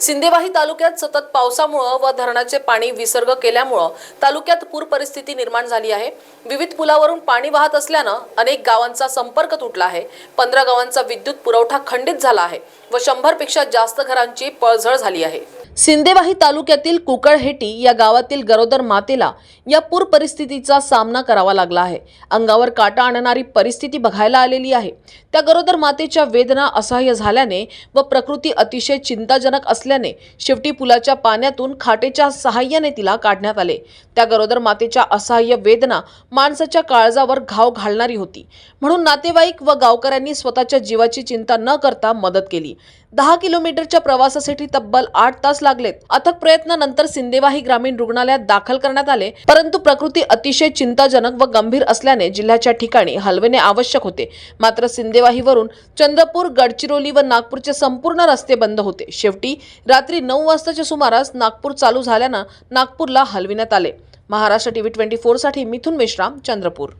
सिंदेवाही तालुक्यात सतत पावसामुळं व धरणाचे पाणी विसर्ग केल्यामुळं तालुक्यात पूर परिस्थिती निर्माण झाली आहे. विविध पुलावरून पाणी वाहत असल्यानं अनेक गावांचा संपर्क तुटला आहे. पंधरा गावांचा विद्युत पुरवठा खंडित झाला आहे व शंभरपेक्षा जास्त घरांची पळझळ झाली आहे. सिंदेवाही तालुक्यातील कुकळहेटी या गावातील गरोदर मातेला या पूर परिस्थितीचा सामना करावा लागला आहे. अंगावर काटा आणणारी परिस्थिती बघायला आलेली आहे. त्या गरोदर मातेच्या वेदना असह्य झाल्याने व प्रकृती अतिशय चिंताजनक असल्याने शेवटी पुलाच्या पाण्यातून खाटेच्या सहाय्याने तिला काढण्यात आले. त्या गरोदर मातेच्या असहाय्य वेदना माणसाच्या काळजावर घाव घालणारी होती. म्हणून नातेवाईक व गावकऱ्यांनी स्वतःच्या जीवाची चिंता न करता मदत केली. दहा किलोमीटरच्या प्रवासासाठी तब्बल आठ तास लागलेत. अथक प्रयत्नानंतर सिंदेवाही ग्रामीण रुग्णालयात दाखल करण्यात आले परंतु प्रकृती अतिशय चिंताजनक व गंभीर असल्याने जिल्ह्याच्या ठिकाणी हलविणे आवश्यक होते. मात्र सिंदेवाहीवरून चंद्रपूर गडचिरोली व नागपूरचे संपूर्ण रस्ते बंद होते. शेवटी रात्री नऊ वाजताच्या सुमारास नागपूर चालू झाल्यानं नागपूरला हलविण्यात आले. महाराष्ट्र टीव्ही ट्वेंटी साठी मिथुन मेश्राम चंद्रपूर.